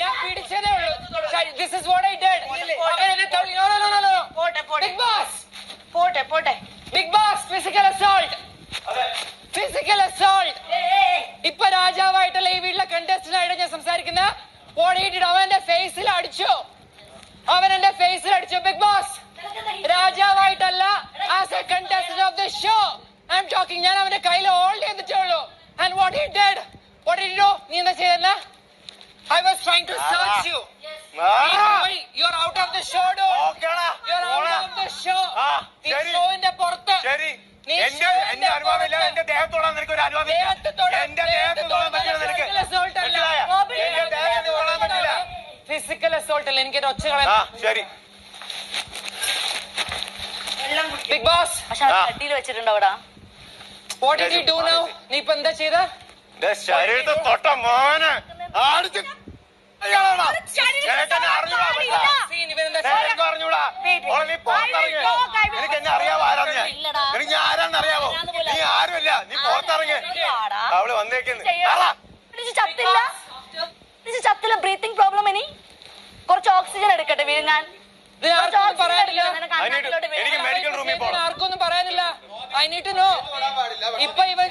ഞാൻ പിടിച്ചതേ ഉള്ളൂ this is what I did big boss പോട്ടെ പോട്ടെ big boss physical assault physical assault ഇപ്പൊ രാജാവായിട്ടുള്ള ഈ വീട്ടിലെ കണ്ടസ്റ്റന്റ് ആയിട്ട് ഞാൻ സംസാരിക്കുന്ന ഓടിയിട്ടിട്ട് അവൻ ഫേസിൽ അടിച്ചു അവൻ എന്റെ ഫേസിൽ അടിച്ചു. Big boss രാജാവായിട്ടല്ല as a contestant of the show I'm talking ഞാൻ അവന്റെ കയ്യിൽ ഹോൾഡ് ചെയ്തിട്ടേ ഉള്ളൂ. And what he did what did you നീ എന്താ ചെയ്തല്ല I was trying to search you ആ, you are out of the show Dr. You are out of the show the ഈ. ഷോവിന്റെ പുറത്ത് ശരി. എന്റെ എന്റെ അനുഭവം ഇല്ല എന്റെ ദേഹത്തോടാൻ നിനക്ക് ഒരു അനുഭവം എന്റെ ഫിസിക്കൽ അസോൾട്ട് അല്ല? എനിക്ക് ഒച്ച ആ കളയാൻ ശരി ബിഗ് ബോസ് പക്ഷെ അത് കട്ടിയിൽ വെച്ചിട്ടുണ്ടോ അവിടെ. What did you do now നീ ഇപ്പൊ എന്താ ചെയ്ത? എന്റെ ശരീരത്തെ തൊട്ട മോനെ. അറിഞ്ഞൂടാ പറ്റാ? സീൻ ഇവനെന്താ അറിഞ്ഞൂടാ. നീ പുറത്തിറങ്ങ്. നിനക്ക് എന്നെ അറിയാവോ ആരാന്ന് ഞാൻ? ഇല്ലടാ. നിനക്ക് ഞാൻ ആരാന്ന് അറിയാവോ? നീ ആരുമല്ല. നീ പുറത്തിറങ്ങ്. ആരാ? അവൾ വന്നേക്കുന്നു. ചത്തില്ല. ഓക്സിജൻ എടുക്കട്ടെ വിഴുങ്ങാൻ എനിക്ക് മെഡിക്കൽ റൂമിൽ പോകണം ആർക്കൊന്നും പറയാനില്ല ഐ നീഡ് ടു നോ ഇപ്പൊ ഇവൻ